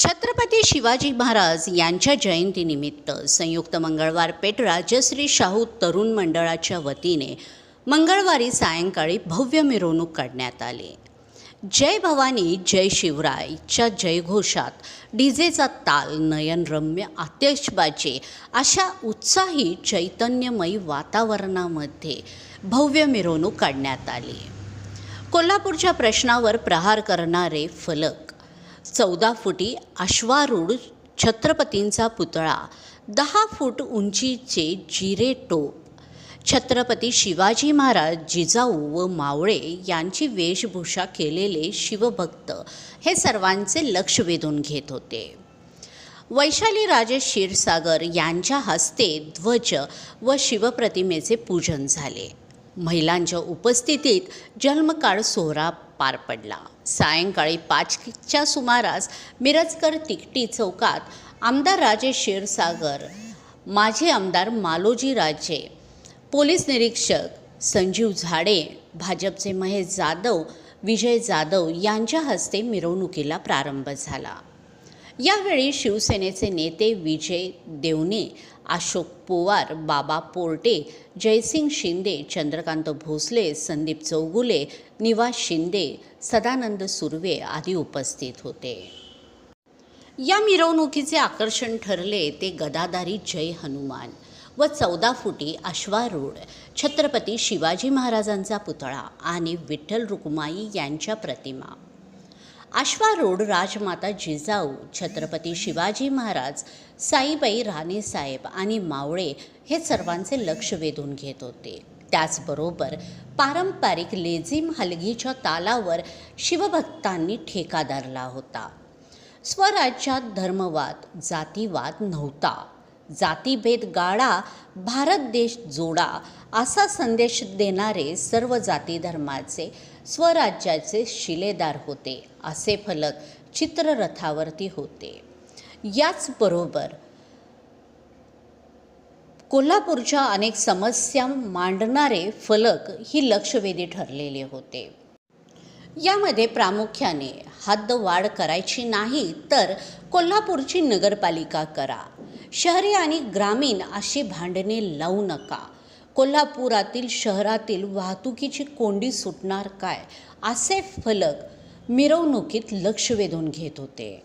छत्रपती शिवाजी महाराज यांच्या जयंतीनिमित्त संयुक्त मंगळवार पेठ राजश्री शाहू तरुण मंडळाच्या वतीने मंगळवारी सायंकाळी भव्य मिरवणूक काढण्यात आली. जय भवानी जय शिवरायच्या जयघोषात डीजेचा ताल नयनरम्य आतिषबाजी अशा उत्साही चैतन्यमयी वातावरणामध्ये भव्य मिरवणूक काढण्यात आली. कोल्हापूरच्या प्रश्नावर प्रहार करणारे फलक चौदा फुटी अश्वारूढ छत्रपतींचा पुतळा दहा फूट उंचीचे जिरे टोप. छत्रपती शिवाजी महाराज जिजाऊ व मावळे यांची वेशभूषा केलेले शिवभक्त हे सर्वांचे लक्ष वेधून घेत होते. वैशाली राजे क्षीरसागर यांच्या हस्ते ध्वज व शिवप्रतिमेचे पूजन झाले. महिलांच्या उपस्थितीत जन्मकाळ सोहळा पार पडला. सायंकाळी पाचच्या सुमारास मिरजकर तिकटी चौकात आमदार राजे क्षीरसागर माजी आमदार मालोजी राजे पोलीस निरीक्षक संजीव झाडे भाजपचे महेश जाधव विजय जाधव यांच्या हस्ते मिरवणुकीला प्रारंभ झाला. यावेळी शिवसेनेचे नेते विजय देवने अशोक पोवार बाबा पोर्टे जयसिंग शिंदे चंद्रकांत भोसले संदीप चौगुले निवास शिंदे सदानंद सुर्वे आदी उपस्थित होते. या मिरवणुकीचे आकर्षण ठरले ते गदाधारी जय हनुमान व चौदा फुटी अश्वारूढ छत्रपती शिवाजी महाराजांचा पुतळा आणि विठ्ठल रुक्माई यांच्या प्रतिमा. अश्वारूढ राजमाता जिजाऊ छत्रपती शिवाजी महाराज साईबाई राणेसाहेब आणि मावळे हे सर्वांचे लक्ष वेधून घेत होते. त्याचबरोबर पारंपरिक लेझिम हलगीच्या तालावर शिवभक्तांनी ठेका धरला होता. स्वराज्यात धर्मवाद जातीवाद नव्हता. जातीभेद गाळा भारत देश जोडा असा संदेश देणारे सर्व जाती धर्माचे स्वराज्याचे शिलेदार होते असे फलक चित्ररथावरती होते. याचबरोबर कोल्हापूरच्या अनेक समस्या मांडणारे फलक ही लक्षवेधी ठरलेले होते. यामध्ये प्रामुख्याने हद्दवाढ करायची नाही तर कोल्हापूरची नगरपालिका करा. शहरी आणि ग्रामीण अशी भांडणे लावू नका. कोल्हापुरातील शहरातील वाहतुकीची कोंडी सुटणार काय? असे फलक मिरवणुकीत लक्ष वेधून घेत होते.